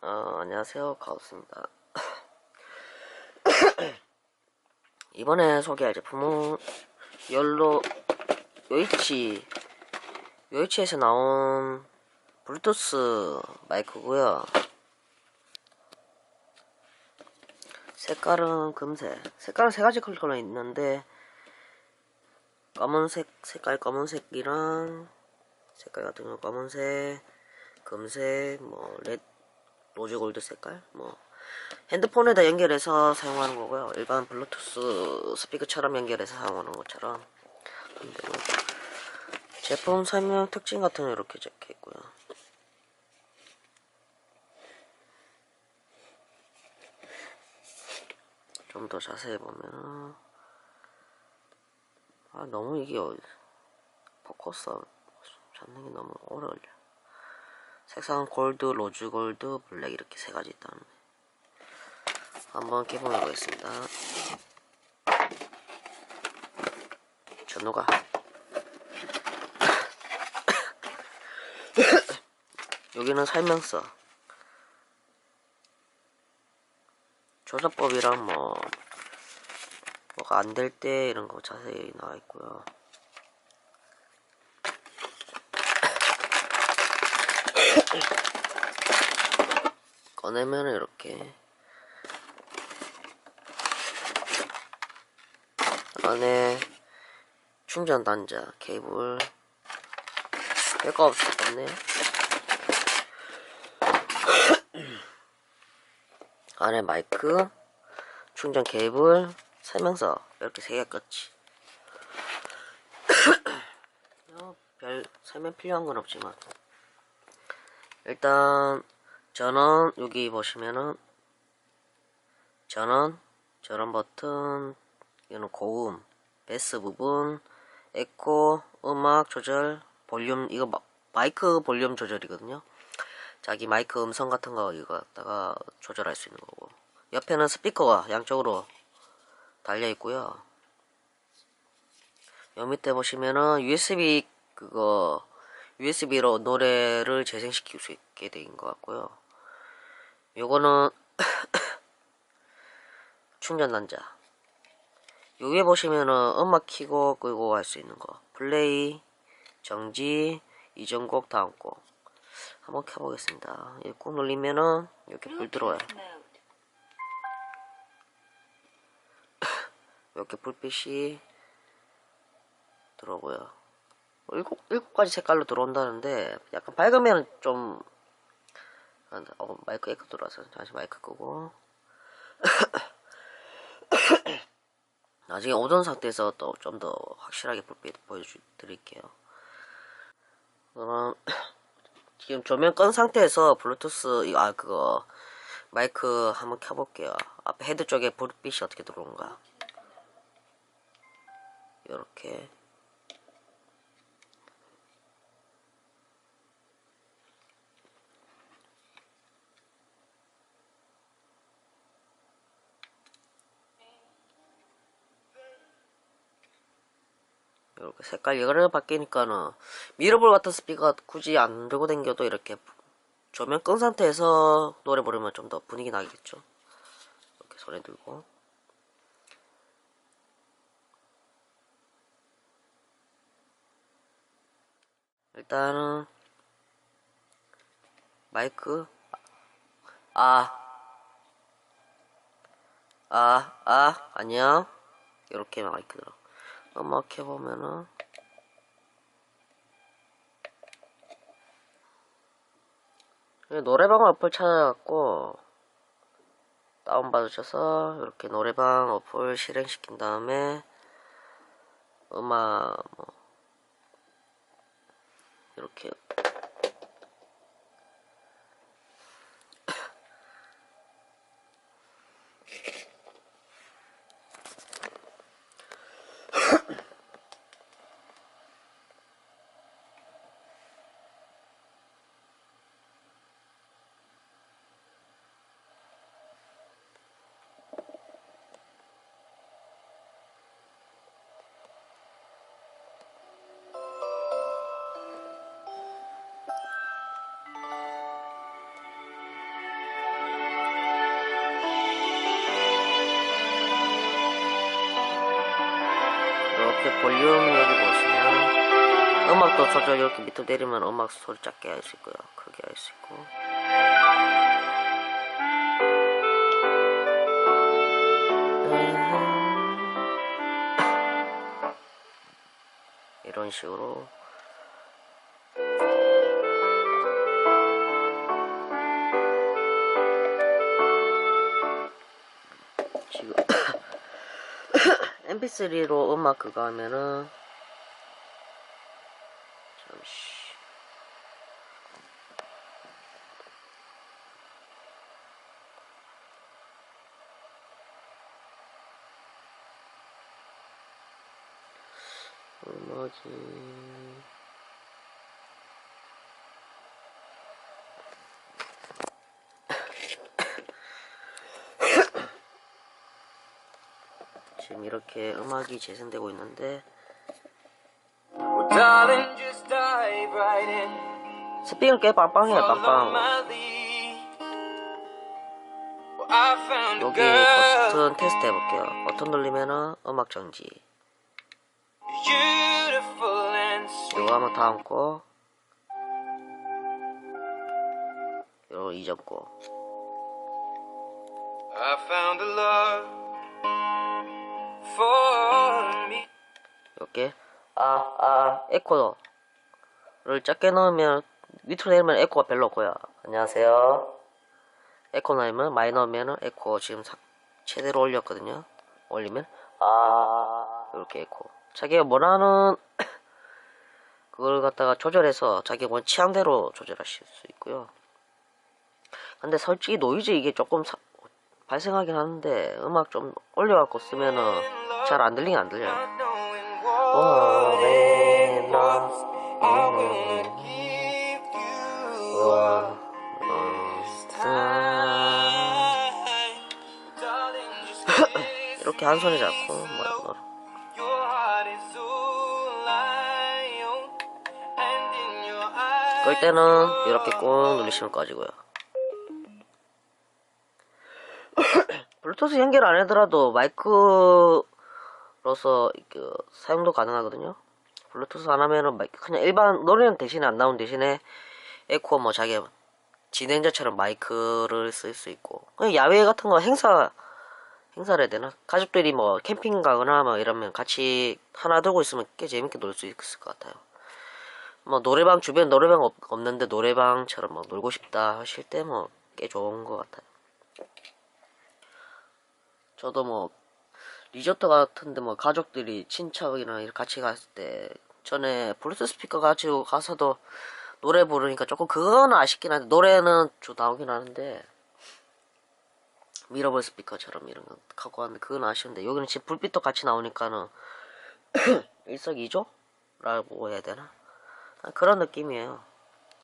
어, 안녕하세요. 가우스입니다. 이번에 소개할 제품은 열로 요이치 요이치에서 나온 블루투스 마이크고요. 색깔은 금색. 색깔은 세 가지 컬러가 있는데 검은색 색깔 검은색이랑 색깔 같은 경우 검은색, 금색, 뭐 레드 로즈 골드 색깔 뭐 핸드폰에다 연결해서 사용하는 거고요. 일반 블루투스 스피커처럼 연결해서 사용하는 것처럼 그리고 제품 설명 특징 같은 거 이렇게 적혀 있고요. 좀 더 자세히 보면은 아 너무 이게 어- 포커스 잡는 게 너무 오래 걸려. 색상은 골드, 로즈 골드, 블랙 이렇게 세 가지 있다는데 한번 개봉해 보겠습니다. 전우가 여기는 설명서 조작법이랑 뭐 뭐가 안 될 때 이런 거 자세히 나와 있고요. 꺼내면은 이렇게. 안에 충전 단자 케이블. 별거 없, 없네요 안에 마이크 충전 케이블 설명서. 이렇게 세개 끝이. 어, 별 설명 필요한 건 없지만. 일단 전원 여기 보시면은 전원 전원 버튼 이거는 고음 베스 부분 에코 음악 조절 볼륨 이거 마, 마이크 볼륨 조절이거든요. 자기 마이크 음성 같은 거 이거 갖다가 조절할 수 있는 거고. 옆에는 스피커가 양쪽으로 달려 있고요. 여 밑에 보시면은 USB 그거 USB로 노래를 재생시킬 수 있게 된 것 같고요. 요거는 충전 단자. 요 위에 보시면은 음악 키고 끄고 할 수 있는 거. 플레이, 정지, 이전 곡, 다음 곡. 한번 켜보겠습니다. 이꾹 눌리면은 이렇게 불 들어와요. 이렇게 불빛이 들어오고요. 일곱, 일곱 가지 색깔로 들어온다는데 약간 밝으면 좀 어, 마이크 에코 들어와서 다시 마이크 끄고. 나중에 오전 상태에서 또 좀 더 확실하게 불빛 보여드릴게요. 그럼 지금 조명 끈 상태에서 블루투스 아 그거 마이크 한번 켜볼게요. 앞에 헤드 쪽에 불빛이 어떻게 들어오는가? 이렇게 이렇게 색깔 여러 바뀌니까는 미러볼 같은 스피커 굳이 안 들고 댕겨도 이렇게 조명 끈 상태에서 노래 부르면 좀 더 분위기 나겠죠 이렇게 손에 들고 일단은 마이크 아 아, 아, 안녕. 이렇게 마이크 들어. 음악 해 보면은, 노래방 어플 찾아갖고, 다운받으셔서, 이렇게 노래방 어플 실행시킨 다음에, 음악, 뭐, 이렇게, 볼륨 여기 보시면 음악도 조절 이렇게 밑으로 내리면 음악 소리 작게 할 수 있고요. 크게 할 수 있고. 이런 식으로 mp3로 음악 그거 하면은. 잠시 음악이 지금 이렇게 음악이 재생되고 있는데. 스피커 꽤 빵빵해요 빵빵 여기 버튼 테스트 해볼게요 버튼 누르면은 음악 정지. 이거 한번 다음 거 이거 거 I found a love. 이렇게 아 아 에코를 작게 넣으면 밑으로 내리면 에코가 별로 없고요. 안녕하세요. 에코 넣으면 많이 넣으면 에코 지금 사- 최대로 올렸거든요. 올리면 아 이렇게 에코. 자기가 원하는 그걸 갖다가 조절해서 자기가 원 취향대로 조절하실 수 있고요. 근데 솔직히 노이즈 이게 조금 사- 발생하긴 하는데 음악 좀 올려갖고 쓰면은 잘 안 들리긴 안 들려요 어, 네, 어, kiss 이렇게 한 손에 잡고 뭐, 뭐. 끌 때는 이렇게 꾹 누르시면 꺼지고요. 블루투스 연결 안 하더라도 마이크 로서 그 사용도 가능하거든요. 블루투스 안 하면은 마이크 그냥 일반 노래는 대신에 안 나온 대신에 에코 뭐 자기 진행자처럼 마이크를 쓸 수 있고 그냥 야외 같은 거 행사 행사를 해야 되나 가족들이 뭐 캠핑 가거나 뭐 이러면 같이 하나 들고 있으면 꽤 재밌게 놀 수 있을 것 같아요. 뭐 노래방 주변 노래방 없, 없는데 노래방처럼 뭐 놀고 싶다 하실 때 뭐 꽤 좋은 것 같아요. 저도 뭐 리조트 같은데 뭐 가족들이 친척이랑 같이 갔을 때 전에 블루투스 스피커 가지고 가서도 노래 부르니까 조금 그거는 아쉽긴 한데 노래는 좀 나오긴 하는데 미러볼 스피커처럼 이런 거 갖고 왔는데 그건 아쉬운데 여기는 지금 불빛도 같이 나오니까는 일석이조 라고 해야 되나 아, 그런 느낌이에요.